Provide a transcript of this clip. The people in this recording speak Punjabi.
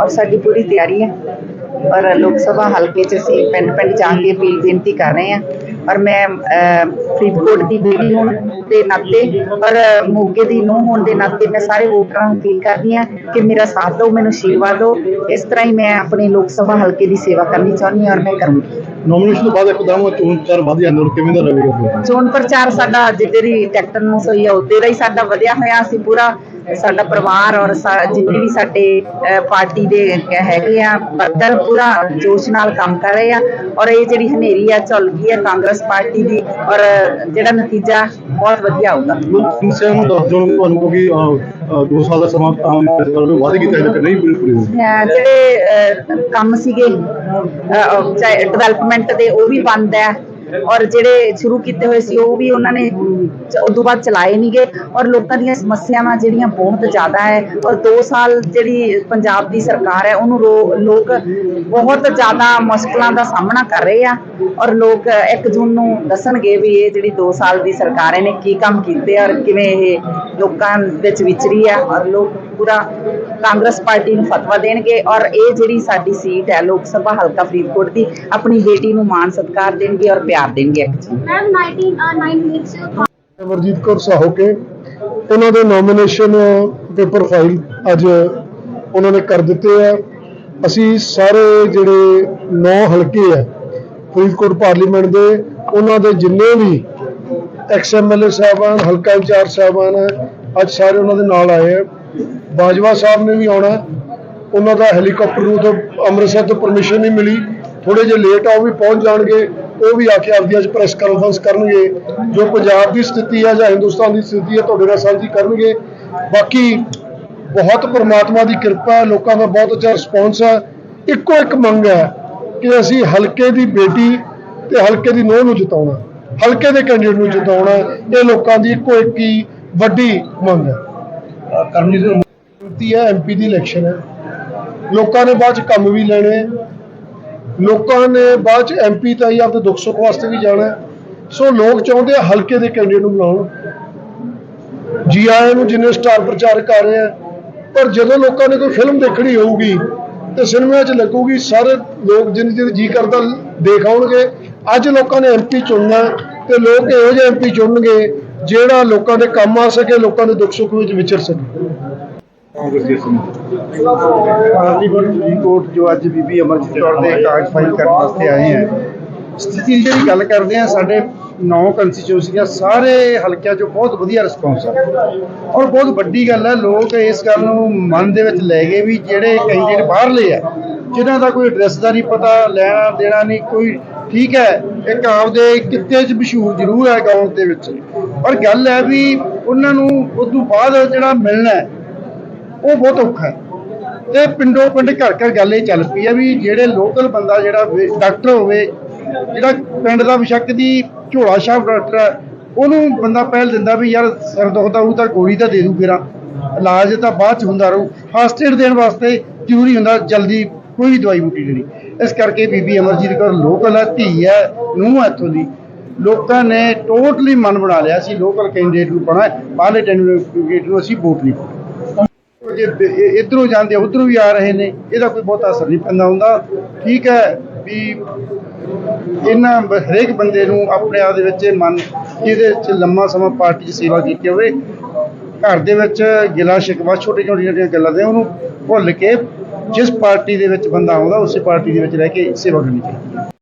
ਔਰ ਸਾਡੀ ਪੂਰੀ ਤਿਆਰੀ ਹੈ। ਔਰ ਲੋਕ ਸਭਾ ਹਲਕੇ 'ਚ ਅਸੀਂ ਪਿੰਡ ਪਿੰਡ ਜਾ ਕੇ ਅਪੀਲ ਬੇਨਤੀ ਕਰ ਰਹੇ ਹਾਂ। ਔਰ ਮੈਂ ਫਰੀਦਕੋਟ ਦੀ ਬੇਟੀ ਹੋਣ ਦੇ ਨਾਤੇ ਔਰ ਮੋਗੇ ਦੀ ਨੂੰਹ ਹੋਣ ਦੇ ਨਾਤੇ ਮੈਂ ਸਾਰੇ ਵੋਟਰਾਂ ਨੂੰ ਅਪੀਲ ਕਰਦੀ ਹਾਂ ਕਿ ਮੇਰਾ ਸਾਥ ਦਿਓ ਮੈਨੂੰ ਆਸ਼ੀਰਵਾਦ ਦਿਓ। ਇਸ ਤਰ੍ਹਾਂ ਹੀ ਮੈਂ ਆਪਣੇ ਲੋਕ ਸਭਾ ਹਲਕੇ ਦੀ ਸੇਵਾ ਕਰਨੀ ਚਾਹੁੰਦੀ ਹਾਂ ਔਰ ਮੈਂ ਕਰੂੰਗੀ। ਨੋਮੀਨੇਸ਼ਨ ਤੋਂ ਬਾਅਦ ਇੱਕਦਮ ਚੋਣ ਚਾਰ ਵਧ ਜਾਂਦੇ ਹੋਰ ਕਿਵੇਂ ਦਾ ਰਹੇਗਾ? ਚੋਣ ਪ੍ਰਚਾਰ ਸਾਡਾ ਜਿੱਦੇ ਦੀ ਟਿਕਟ ਨੂੰ ਸਹੀ ਆ ਦਾ ਹੀ ਸਾਡਾ ਵਧਿਆ ਹੋਇਆ ਅਸੀਂ ਪੂਰਾ ਸਾਡਾ ਪਰਿਵਾਰ ਔਰ ਜਿੰਨੇ ਵੀ ਸਾਡੇ ਪਾਰਟੀ ਦੇ ਹੈਗੇ ਆ ਵਰਕਰ ਪੂਰਾ ਜੋਸ਼ ਨਾਲ ਕੰਮ ਕਰ ਰਹੇ ਆ ਔਰ ਇਹ ਜਿਹੜੀ ਹਨੇਰੀ ਆ ਝੁੱਲ ਗਈ ਹੈ ਕਾਂਗਰਸ ਪਾਰਟੀ ਦੀ ਔਰ ਜਿਹੜਾ ਨਤੀਜਾ ਬਹੁਤ ਵਧੀਆ ਆਊਗਾ। ਨੂੰ ਦੱਸ ਦਿਓ ਤੁਹਾਨੂੰ ਸਾਲ ਦਾ ਸਮਾਂ ਵਾਅਦੇ ਕੀਤੇ ਨਹੀਂ ਜਿਹੜੇ ਕੰਮ ਸੀਗੇ ਡਿਵੈਲਪਮੈਂਟ ਦੇ ਉਹ ਵੀ ਬੰਦ ਹੈ। ਔਰ ਜਿਹੜੇ ਸ਼ੁਰੂ ਕੀਤੇ ਹੋਏ ਸੀ, ਉਹ ਵੀ ਉਹਨਾਂ ਨੇ ਉਸ ਤੋਂ ਬਾਅਦ ਚਲਾਏ ਨਹੀਂਗੇ ਔਰ ਲੋਕਾਂ ਦੀਆਂ ਸਮੱਸਿਆਵਾਂ ਜਿਹੜੀਆਂ ਬਹੁਤ ਜ਼ਿਆਦਾ ਹੈ। ਔਰ 2 ਸਾਲ ਜਿਹੜੀ ਪੰਜਾਬ ਦੀ ਸਰਕਾਰ ਹੈ, ਉਹਨੂੰ ਲੋਕ ਬਹੁਤ ਜ਼ਿਆਦਾ ਮੁਸ਼ਕਲਾਂ ਦਾ ਸਾਹਮਣਾ ਕਰ ਰਹੇ ਆ। ਔਰ ਲੋਕ 1 ਜੂਨ ਨੂੰ ਦੱਸਣਗੇ ਵੀ ਇਹ ਜਿਹੜੀ 2 ਸਾਲ ਦੀ ਸਰਕਾਰ ਹੈ ਕੀ ਕੰਮ ਕੀਤੇ ਔਰ ਕਿਵੇਂ ਇਹ ਲੋਕਾਂ ਵਿੱਚ ਵਿਚਰੀ ਆ ਔਰ ਲੋਕ ਪੂਰਾ ਕਾਂਗਰਸ ਪਾਰਟੀ ਨੂੰ ਫਤਵਾ ਦੇਣਗੇ। ਔਰ ਇਹ ਜਿਹੜੀ ਸਾਡੀ ਸੀਟ ਹੈ, ਲੋਕ ਸਭਾ ਹਲਕਾ ਫਰੀਦਕੋਟ ਦੀ, ਆਪਣੀ ਬੇਟੀ ਨੂੰ ਮਾਣ ਸਤਿਕਾਰ ਦੇਣਗੇ ਔਰ ਪਿਆਰ ਦੇਣਗੇ ਇੱਕ ਜੀ ma'am 19 uh, 9 weeks Amarjit Kaur Sahoke ਉਹਨਾਂ ਦੇ ਨੋਮੀਨੇਸ਼ਨ ਪੇਪਰ ਫਾਈਲ ਅੱਜ ਉਹਨਾਂ ਨੇ ਕਰ ਦਿੱਤੇ ਆ। ਅਸੀਂ ਸਾਰੇ ਜਿਹੜੇ 9 ਹਲਕੇ ਆ ਫਰੀਦਕੋਟ ਪਾਰਲੀਮੈਂਟ ਦੇ ਉਹਨਾਂ ਦੇ ਜਿੰਨੇ ਵੀ ਐਕਸ ਐਮਐਲਏ ਸਾਹਿਬਾਨ ਹਲਕਾ ਇੰਚਾਰਜ ਸਾਹਿਬਾਨ ਅੱਜ ਸਾਰੇ ਉਹਨਾਂ ਦੇ ਨਾਲ ਆਏ ਆ। ਬਾਜਵਾ ਸਾਹਿਬ ਨੇ ਵੀ ਆਉਣਾ। ਉਹਨਾਂ ਦਾ ਹੈਲੀਕਾਪਟਰ ਨੂੰ ਤੋਂ ਅੰਮ੍ਰਿਤਸਰ ਤੋਂ ਪਰਮਿਸ਼ਨ ਨਹੀਂ ਮਿਲੀ। ਥੋੜੇ ਜਿਹਾ ਲੇਟ ਆ ਉਹ ਵੀ ਪਹੁੰਚ ਜਾਣਗੇ। ਉਹ ਵੀ ਆ ਕੇ ਆਪਦੀ ਅੱਜ ਪ੍ਰੈਸ ਕਾਨਫਰੰਸ ਕਰਨਗੇ ਜੋ ਪੰਜਾਬ ਦੀ ਸਥਿਤੀ ਹੈ ਜਾਂ ਹਿੰਦੁਸਤਾਨ ਦੀ ਸਥਿਤੀ ਹੈ ਤੁਹਾਡੇ ਨਾਲ ਸਾਂਝੀ ਕਰਨਗੇ। ਬਾਕੀ ਬਹੁਤ ਪ੍ਰਮਾਤਮਾ ਦੀ ਕਿਰਪਾ ਹੈ ਲੋਕਾਂ ਦਾ ਬਹੁਤ ਅੱਛਾ ਰਿਸਪੌਂਸ ਹੈ। ਇੱਕੋ ਇੱਕ ਮੰਗ ਹੈ ਕਿ ਅਸੀਂ ਹਲਕੇ ਦੀ ਬੇਟੀ ਤੇ ਹਲਕੇ ਦੀ ਨੂੰਹ ਨੂੰ ਜਿਤਾਉਣਾ। ਹਲਕੇ ਦੇ ਕੈਂਡੀਡੇਟ ਨੂੰ ਜਿਤਾਉਣਾ ਇਹ ਲੋਕਾਂ ਦੀ ਇੱਕੋ ਇੱਕ ਹੀ ਵੱਡੀ ਮੰਗ ਹੈ। ਕਰਮਜੀਤ ਹੈ ਐਮਪੀ ਦੀ ਇਲੈਕਸ਼ਨ ਹੈ। ਲੋਕਾਂ ਨੇ ਬਾਅਦ ਚ ਕੰਮ ਵੀ ਲੈਣੇ। ਲੋਕਾਂ ਨੇ ਬਾਅਦ ਚ ਐਮਪੀ ਤਾਂ ਹੀ ਆਪਦੇ ਦੁੱਖ ਸੁੱਖ ਵਾਸਤੇ ਵੀ ਜਾਣਾ ਸੋ ਲੋਕ ਚਾਹੁੰਦੇ ਆ ਹਲਕੇ ਦੇ ਕੈਂਡੀਡੇਟ ਨੂੰ ਬਣਾਉਣ ਜੀ ਆਇਆਂ ਨੂੰ ਜਿੰਨੇ ਸਟਾਰ ਪ੍ਰਚਾਰਕ ਕਰ ਰਹੇ ਆ, ਪਰ ਜਦੋਂ ਲੋਕਾਂ ਨੇ ਕੋਈ ਫਿਲਮ ਦੇਖਣੀ ਹੋਊਗੀ, ਤੇ ਸਿਨੇਮਾ 'ਚ ਲੱਗੂਗੀ, ਸਾਰੇ ਲੋਕ ਜਿੰਨੇ ਜਿਹਦੇ ਜੀ ਕਰਦਾ ਦੇਖ ਆਉਣਗੇ। ਅੱਜ ਲੋਕਾਂ ਨੇ ਐਮਪੀ ਚੁਣਨਾ ਤੇ ਲੋਕ ਇਹੋ ਜਿਹੇ ਐਮਪੀ ਚੁਣਨਗੇ, ਜਿਹੜਾ ਲੋਕਾਂ ਦੇ ਕੰਮ ਆ ਸਕੇ, ਲੋਕਾਂ ਦੇ ਦੁੱਖ ਸੁੱਖ ਵਿੱਚ ਵਿਚਰ ਸਕੇ। ਕਾਂਗਰਸੀ ਸਮੇਂ ਪਾਰਲੀਮੈਂਟ ਫਰੀਦਕੋਟ ਜੋ ਅੱਜ ਬੀਬੀ ਅਮਰਜੀਤ ਕੌਰ ਦੇ ਕਾਗਜ਼ ਫਾਈਲ ਕਰਨ ਵਾਸਤੇ ਆਏ ਹੈ। ਸਥਿਤੀ ਦੀ ਜਿਹੜੀ ਗੱਲ ਕਰਦੇ ਆ ਸਾਡੇ ਨੌ ਕੰਸਟੀਚੂਐਂਸੀਆਂ ਸਾਰੇ ਹਲਕਿਆਂ 'ਚੋਂ ਬਹੁਤ ਵਧੀਆ ਰਿਸਪੌਂਸ ਆ। ਔਰ ਬਹੁਤ ਵੱਡੀ ਗੱਲ ਹੈ, ਲੋਕ ਇਸ ਗੱਲ ਨੂੰ ਮਨ ਦੇ ਵਿੱਚ ਲੈ ਗਏ ਵੀ ਜਿਹੜੇ ਕੈਂਡੀਡੇਟ ਬਾਹਰਲੇ ਆ, ਜਿਨ੍ਹਾਂ ਦਾ ਕੋਈ ਐਡਰੈਸ ਦਾ ਨਹੀਂ ਪਤਾ, ਲੈਣਾ ਦੇਣਾ ਨਹੀਂ, ਕੋਈ ਠੀਕ ਹੈ, ਇੱਕ ਆਪਦੇ ਕਿੱਤੇ 'ਚ ਮਸ਼ਹੂਰ ਜ਼ਰੂਰ ਹੈ ਗਾਉਂ ਦੇ ਵਿੱਚ। ਪਰ ਗੱਲ ਹੈ ਵੀ ਉਹਨਾਂ ਨੂੰ ਉਸ ਤੋਂ ਬਾਅਦ ਜਿਹੜਾ ਮਿਲਣਾ ਹੈ ਉਹ ਬਹੁਤ ਔਖਾ ਹੈ। ਤੇ ਪਿੰਡੋਂ ਪਿੰਡ ਘਰ ਘਰ ਗੱਲ ਇਹ ਚੱਲ ਪਈ ਹੈ ਵੀ ਜਿਹੜੇ ਲੋਕਲ ਬੰਦਾ ਜਿਹੜਾ ਡਾਕਟਰ ਹੋਵੇ, ਜਿਹੜਾ ਪਿੰਡ ਦਾ ਬਸ਼ੱਕ ਦੀ ਝੋਲਾ ਸ਼ਾਹ ਡਾਕਟਰ ਹੈ ਉਹਨੂੰ ਬੰਦਾ ਪਹਿਲ ਦਿੰਦਾ ਵੀ ਯਾਰ ਸਿਰ ਦੁਖਦਾ ਉਹ ਤਾਂ ਗੋਲੀ ਤਾਂ ਦੇ ਦੂ ਫੇਰਾ। ਇਲਾਜ ਤਾਂ ਬਾਅਦ ਚ ਹੁੰਦਾ ਰਹੂ। ਫਾਸਟ ਏਡ ਦੇਣ ਵਾਸਤੇ ਜ਼ਰੂਰੀ ਹੁੰਦਾ ਜਲਦੀ ਕੋਈ ਵੀ ਦਵਾਈ ਬੂਟੀ ਦੇਣੀ। ਇਸ ਕਰਕੇ ਬੀਬੀ ਅਮਰਜੀਤ ਕੌਰ ਲੋਕਲ ਹੈ ਧੀ ਹੈ ਨੂੰਹ ਹੈ ਇੱਥੋਂ ਦੀ। ਲੋਕਾਂ ਨੇ ਟੋਟਲੀ ਮਨ ਬਣਾ ਲਿਆ ਸੀ ਲੋਕਲ ਕੈਂਡੀਡੇਟ ਨੂੰ ਪਾਣਾ ਬਾਹਰਲੇ ਕੈਂਡੀਡੇਟ ਨੂੰ ਅਸੀਂ ਵੋਟ ਨਹੀਂ ਪਾਉਣੀ। ਇਧਰੋਂ ਜਾਂਦੇ ਉਧਰੋਂ ਵੀ ਆ ਰਹੇ ਨੇ, ਇਹਦਾ ਕੋਈ ਬਹੁਤਾ ਅਸਰ ਨਹੀਂ ਪੈਂਦਾ ਹੁੰਦਾ। ਠੀਕ ਹੈ ਵੀ ਇਹਨਾਂ ਬ- ਹਰੇਕ ਬੰਦੇ ਨੂੰ ਆਪਣੇ ਆਪ ਦੇ ਵਿੱਚ ਮਨ ਇਹਦੇ 'ਚ ਲੰਮਾ ਸਮਾਂ ਪਾਰਟੀ 'ਚ ਸੇਵਾ ਕੀਤੀ ਹੋਵੇ, ਘਰ ਦੇ ਵਿੱਚ ਗਿਲਾ ਸ਼ਿਕਵਾ ਛੋਟੀਆਂ ਛੋਟੀਆਂ ਜਿਹੜੀਆਂ ਗੱਲਾਂ ਦੇ ਉਹਨੂੰ ਭੁੱਲ ਕੇ ਜਿਸ ਪਾਰਟੀ ਦੇ ਵਿੱਚ ਬੰਦਾ ਆਉਂਦਾ, ਉਸੇ ਪਾਰਟੀ ਦੇ ਵਿੱਚ ਰਹਿ ਕੇ ਸੇਵਾ ਕਰਨੀ ਚਾਹੀਦੀ